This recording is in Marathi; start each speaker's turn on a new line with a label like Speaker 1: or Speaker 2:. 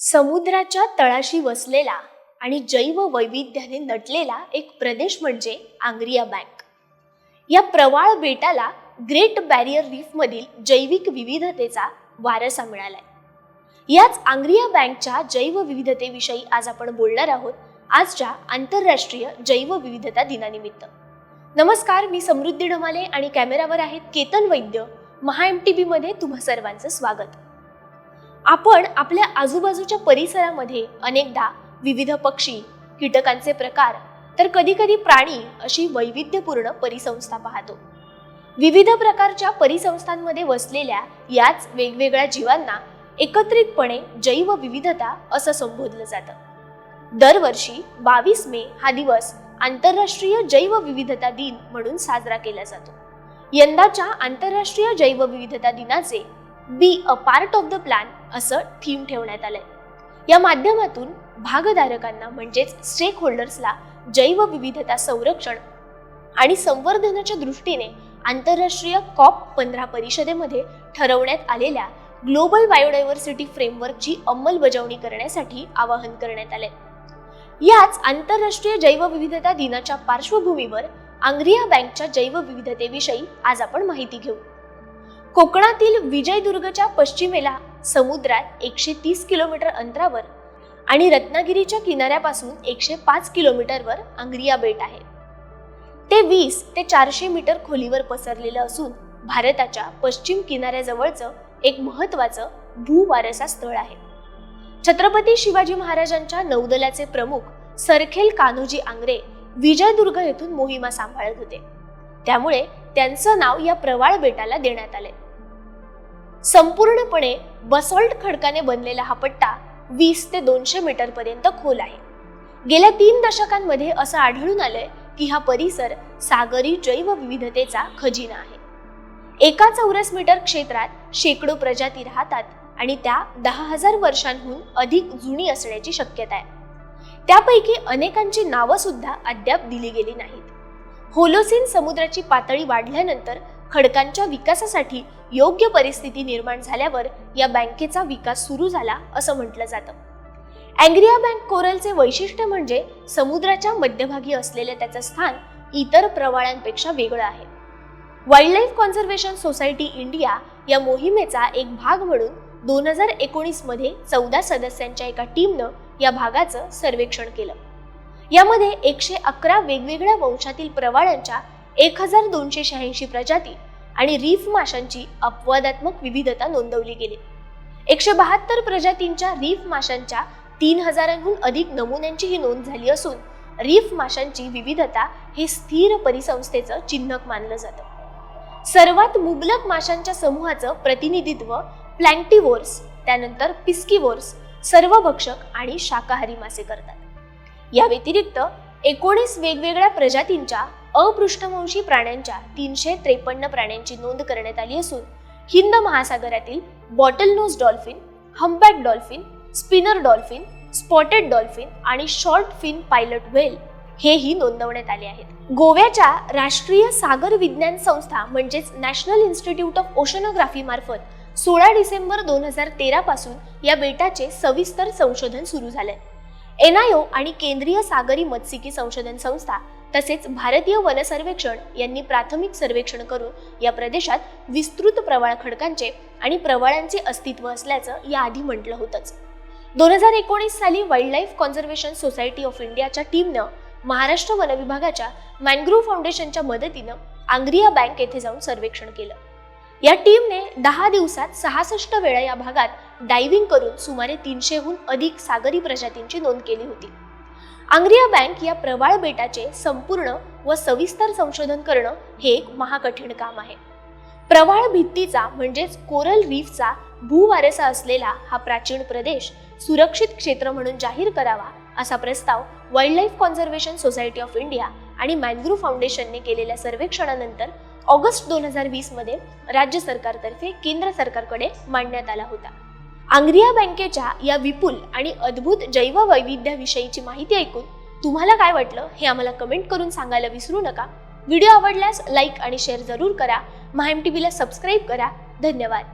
Speaker 1: समुद्राच्या तळाशी वसलेला आणि जैव वैविध्याने नटलेला एक प्रदेश म्हणजे आंग्रिया बँक. या प्रवाळ बेटाला ग्रेट बॅरियर रीफमधील जैविक विविधतेचा वारसा मिळालाय. याच आंग्रिया बँकच्या जैवविविधतेविषयी आज आपण बोलणार आहोत आजच्या आंतरराष्ट्रीय जैवविविधता दिनानिमित्त. नमस्कार मी समृद्धी ढमाले आणि कॅमेरावर आहेत केतन वैद्य. महा एम टी मध्ये तुम्हा सर्वांचं स्वागत. आपण आपल्या आजूबाजूच्या परिसरामध्ये अनेकदा विविध पक्षी कीटकांचे प्रकार तर कधी कधी प्राणी अशी वैविध्यपूर्ण परिसंस्था पाहतो. विविध प्रकारच्या परिसंस्थांमध्ये वसलेल्या याच वेगवेगळ्या जीवांना एकत्रितपणे जैवविविधता असं संबोधलं जातं. दरवर्षी बावीस मे हा दिवस आंतरराष्ट्रीय जैवविविधता दिन म्हणून साजरा केला जातो. यंदाच्या आंतरराष्ट्रीय जैवविविधता दिनाचे be a part of the plan असं थीम ठेवण्यात आलंय. या माध्यमातून भागधारकांना म्हणजेच स्टेक होल्डर्सला जैवविविधता संरक्षण आणि संवर्धनाच्या दृष्टीने आंतरराष्ट्रीय कॉप पंधरा परिषदेमध्ये ठरवण्यात आलेल्या ग्लोबल बायोडायव्हर्सिटी फ्रेमवर्कची अंमलबजावणी करण्यासाठी आवाहन करण्यात आले याच आंतरराष्ट्रीय जैवविविधता दिनाच्या पार्श्वभूमीवर आंग्रिया बँकच्या जैवविविधतेविषयी आज आपण माहिती घेऊ. कोकणातील विजयदुर्गच्या पश्चिमेला समुद्रात एकशे तीस किलोमीटर अंतरावर आणि रत्नागिरीच्या किनाऱ्यापासून एकशे पाच किलोमीटरवर आंग्रिया बेट आहे. ते वीस ते चारशे मीटर खोलीवर पसरलेलं असून भारताच्या पश्चिम किनाऱ्याजवळचं एक महत्वाचं भूवारसा स्थळ आहे. छत्रपती शिवाजी महाराजांच्या नौदलाचे प्रमुख सरखेल कान्होजी आंग्रे विजयदुर्ग येथून मोहिमा सांभाळत होते. त्यामुळे त्यांचं नाव या प्रवाळ बेटाला देण्यात आले. संपूर्णपणे बसॉल्ट खडकाने बनलेला हा पट्टा वीस ते दोनशे मीटर पर्यंत खोल आहे. गेल्या तीन दशकांमध्ये असं आढळून आलंय की हा परिसर सागरी जैवविविधतेचा खजिना आहे. एका चौरस मीटर क्षेत्रात शेकडो प्रजाती राहतात आणि त्या दहा हजार वर्षांहून अधिक जुनी असण्याची शक्यता आहे. त्यापैकी अनेकांची नावं सुद्धा अद्याप दिली गेली नाहीत. होलोसिन समुद्राची पातळी वाढल्यानंतर खडकांच्या विकासासाठी योग्य परिस्थिती निर्माण झाल्यावर या बँकेचा विकास सुरू झाला असं म्हटलं जातं. अँग्रिया बँक कोरलचे वैशिष्ट्य म्हणजे समुद्राच्या मध्यभागी असलेले त्याचं स्थान इतर प्रवाळांपेक्षा वेगळं आहे. वाईल्डलाईफ कॉन्झर्वेशन सोसायटी इंडिया या मोहिमेचा एक भाग म्हणून दोन हजार एकोणीसमध्ये चौदा सदस्यांच्या एका टीमनं या भागाचं सर्वेक्षण केलं. यामध्ये एकशे अकरा वेगवेगळ्या वंशातील प्रवाळांच्या एक हजार दोनशे शहाऐंशी प्रजाती आणि रीफ माशांची अपवादात्मक विविधता नोंदवली गेली. एकशे बहात्तर प्रजातींच्या रीफ माशांच्या तीन हजारांहून अधिक नमुन्यांची ही नोंद झाली असून रीफ माशांची विविधता हे स्थिर परिसंस्थेचं चिन्हक मानलं जातं. सर्वात मुबलक माशांच्या समूहाचं प्रतिनिधित्व प्लँक्टिवोर्स त्यानंतर पिस्किवोर्स सर्व भक्षक आणि शाकाहारी मासे करतात. या व्यतिरिक्त एकोणीस वेगवेगळ्या प्रजातींच्या अपृष्ठवंशी प्राण्यांच्या तीनशे त्रेपन्न प्राण्यांची नोंद करण्यात आली असून हिंद महासागरातील bottlenose dolphin humpback dolphin spinner dolphin spotted dolphin आणि शॉर्ट फिन पायलट व्हेल हेही नोंदवण्यात आले आहेत. गोव्याच्या राष्ट्रीय सागर विज्ञान संस्था म्हणजेच नॅशनल इन्स्टिट्यूट ऑफ ओशनोग्राफी मार्फत सोळा डिसेंबर दोन हजार तेरा पासून या बेटाचे सविस्तर संशोधन सुरू झाले एनआयओ आणि केंद्रीय सागरी मत्स्यिकी संशोधन संस्था तसेच भारतीय वन सर्वेक्षण यांनी प्राथमिक सर्वेक्षण करून या प्रदेशात विस्तृत प्रवाळ खडकांचे आणि प्रवाळांचे अस्तित्व असल्याचं याआधी म्हटलं होतंच. दोन हजार एकोणीस साली वाईल्डलाईफ कॉन्झर्वेशन सोसायटी ऑफ इंडियाच्या टीमनं महाराष्ट्र वन विभागाच्या मॅनग्रोव्ह फाउंडेशनच्या मदतीनं आंग्रिया बँक येथे जाऊन सर्वेक्षण केलं. या टीमने दहा दिवसात सहासष्ट वेळा या भागात डायव्हिंग करून सुमारे तीनशेहून अधिक सागरी प्रजातींची नोंद केली होती. आंग्रिया बँक या प्रवाळ बेटाचे संपूर्ण व सविस्तर संशोधन करणं हे एक महाकठीण काम आहे. प्रवाळ भित्तीचा म्हणजेच कोरल रीफचा भूवारसा असलेला हा प्राचीन प्रदेश सुरक्षित क्षेत्र म्हणून जाहीर करावा असा प्रस्ताव wildlife conservation society of India आणि मॅनग्रोव्ह फाउंडेशनने केलेल्या सर्वेक्षणानंतर ऑगस्ट दोन हजार वीसमध्ये राज्य सरकारतर्फे केंद्र सरकारकडे मांडण्यात आला होता. आंग्रिया बँकेच्या या विपुल आणि अद्भुत जैववैविध्याविषयीची माहिती ऐकून तुम्हाला काय वाटलं हे आम्हाला कमेंट करून सांगायला विसरू नका. व्हिडिओ आवडल्यास लाईक आणि शेअर जरूर करा. महाएम टीव्हीला सबस्क्राईब करा. धन्यवाद.